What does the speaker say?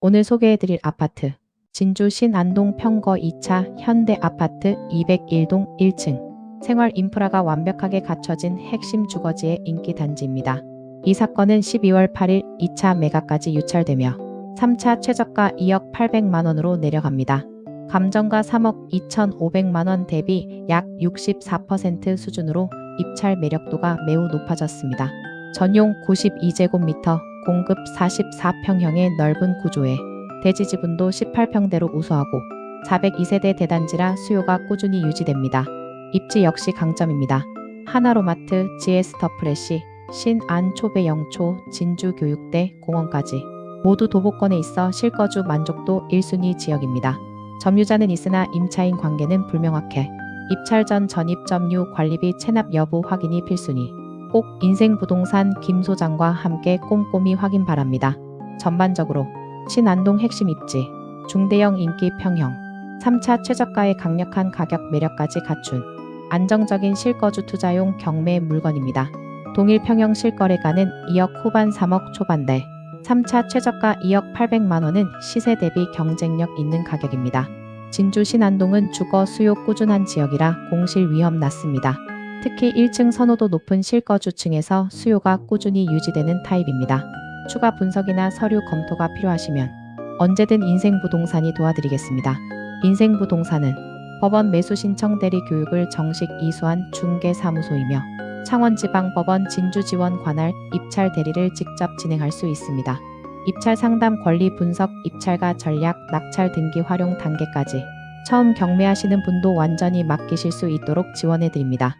오늘 소개해드릴 아파트 진주 신안동 평거 2차 현대 아파트 201동 1층 생활 인프라가 완벽하게 갖춰진 핵심 주거지의 인기 단지입니다. 이 사건은 12월 8일 2차 매각까지 유찰되며 3차 최저가 2억 800만 원으로 내려갑니다. 감정가 3억 2,500만 원 대비 약 64% 수준으로 입찰 매력도가 매우 높아졌습니다. 전용 92제곱미터, 공급 44평형의 넓은 구조에 대지 지분도 18평대로 우수하고 402세대 대단지라 수요가 꾸준히 유지됩니다. 입지 역시 강점입니다. 하나로마트, GS 터프레시, 신안 초배 영초, 진주 교육대, 공원까지 모두 도보권에 있어 실거주 만족도 1순위 지역입니다. 점유자는 있으나 임차인 관계는 불명확해 입찰 전 전입 점유 관리비 체납 여부 확인이 필수니 꼭 인생부동산 김 소장과 함께 꼼꼼히 확인 바랍니다. 전반적으로 신안동 핵심 입지, 중대형 인기 평형, 3차 최저가의 강력한 가격 매력까지 갖춘 안정적인 실거주 투자용 경매 물건입니다. 동일 평형 실거래가는 2억 후반 3억 초반대, 3차 최저가 2억 800만 원은 시세 대비 경쟁력 있는 가격입니다. 진주 신안동은 주거 수요 꾸준한 지역이라 공실 위험 낮습니다. 특히 1층 선호도 높은 실거주층에서 수요가 꾸준히 유지되는 타입입니다. 추가 분석이나 서류 검토가 필요하시면 언제든 인생부동산이 도와드리겠습니다. 인생부동산은 법원 매수 신청 대리 교육을 정식 이수한 중개사무소이며 창원지방법원 진주지원 관할 입찰 대리를 직접 진행할 수 있습니다. 입찰 상담 권리 분석, 입찰가 전략, 낙찰 등기 활용 단계까지 처음 경매하시는 분도 완전히 맡기실 수 있도록 지원해 드립니다.